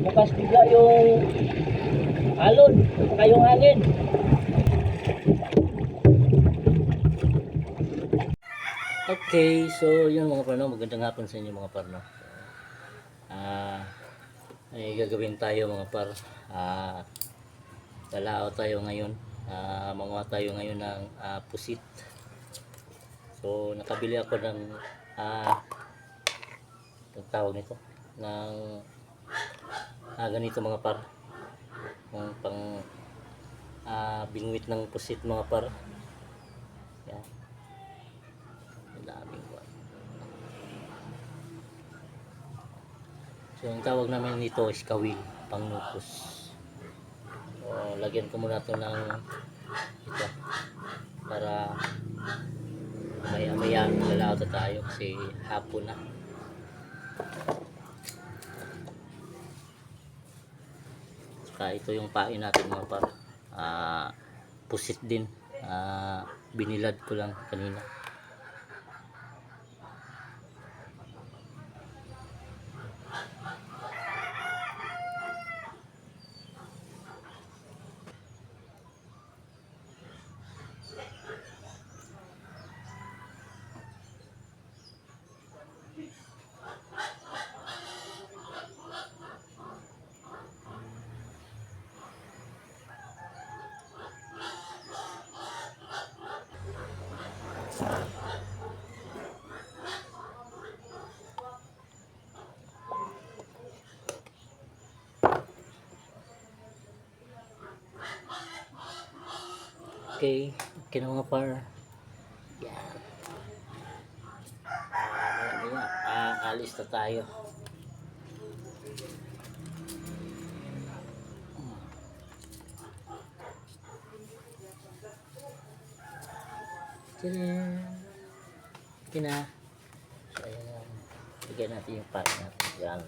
bukas bigla yung alon, saka yung hangin. Okay, so yun mga parno, magandang hapon sa inyo mga parno. Ah, may gagawin tayo mga par. Ah, dalao tayo ngayon. Ah, manguha tayo ngayon ng ah, pusit. So, nakabili ako ng ah, ang tawag nito ng ah, ganito mga par. Ng pang ah, bingwit ng pusit mga par. Yan. Daming. So, ang tawag namin nito is kawil, pangnupos. So, lagyan ko muna ito ng ito para maya maya lalauta tayo kasi hapon na. Saka ito yung pain natin mga par. Ah, pusit din. Ah, binilad ko lang kanina. Na mga par. Yan. Maya, maya, ah, alis na tayo. Tadaan! Okay na. So, ayan. Bigyan natin yung pack natin. Yan.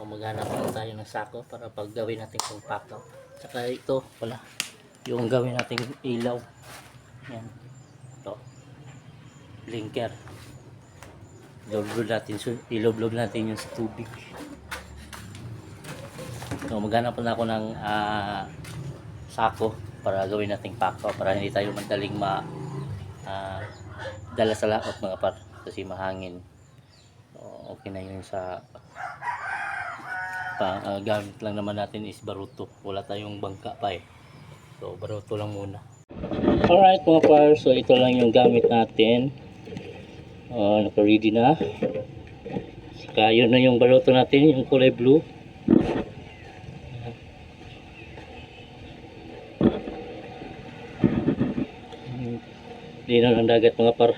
So, maghanap lang tayo ng sako para pag gawin natin kung pakaw. Saka ito, wala. Yung gawin natin ilaw. Yan. Ito. Blinker. Ilob-lob natin, su- ilob-lob natin yung sa tubig. So, maghanap na ako ng ah, sako para gawin nating pakaw para hindi tayo madaling ma ah, dala sa laot mga par kasi mahangin. So, okay na yun sa pa, ah, gamit lang naman natin is baruto. Wala tayong bangka pa eh. So, baruto lang muna. Alright mga par, so ito lang yung gamit natin. Uh, naka-ready na. Saka yun na yung baruto natin, yung kulay blue. Linaw ng dagat mga par.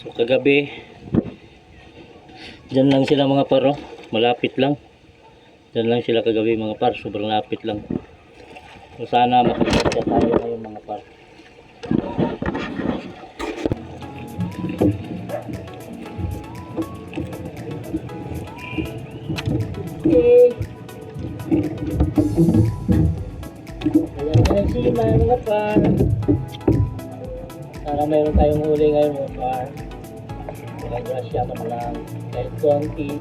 So kagabi, dyan lang sila mga par, oh. malapit lang. Dyan lang sila kagabi mga par, sobrang lapit lang. So sana makikita tayo ngayon mga par. Okay. Ayan na sima mga par. Sana mayroon tayong huli ngayon mga par. Kaya grasya man lang. Kahit konti.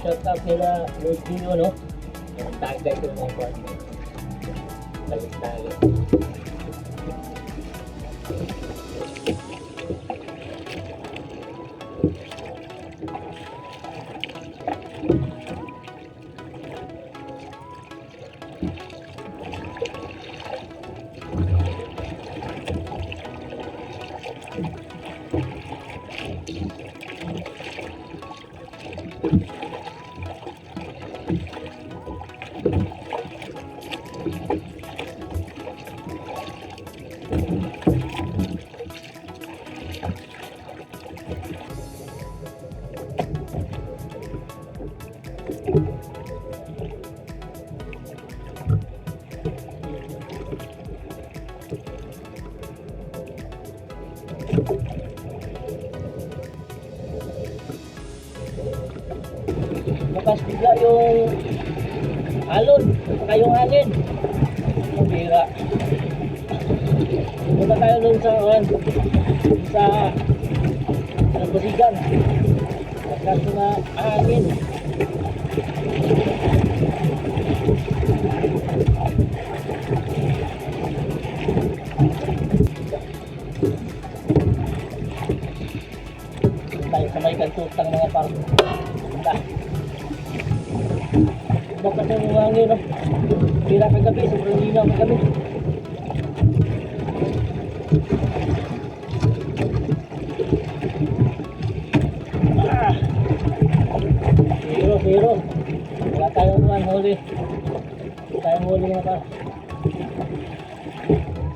Shout out nila Lord Gino, no? Yung tagay ko mga par. Talit-talit. Bukas bigla yung alon, saka yung hangin. Mabira. Punta tayo doon sa, ano, sa Nagbasigan. Pagkaso na hangin. tayo sa may kantutang mga parang Basta. Bakit yung hangin, no? Pira kagabi, sobrang linaw kagabi. Ah! Zero, zero. Wala tayong man huli. Wala tayong huli mga pa.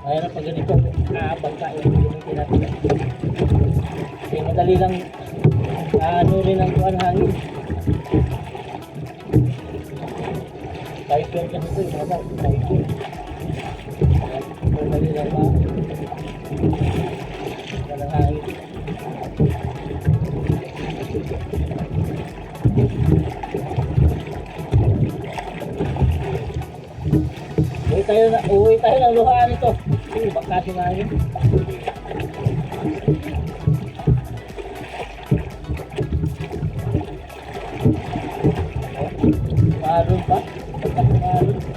Mahirap pag ganito. Bangka yung gamitin natin. Kasi madali lang ano rin ang kuhan hangin. Typhoon kasi ito? Typhoon. Ayan, Madali lang ba? Walang hangin. Uwi tayo na, uwi tayo ng luhaan ito. Uy, baka sinangin. Maroon pa Thank you.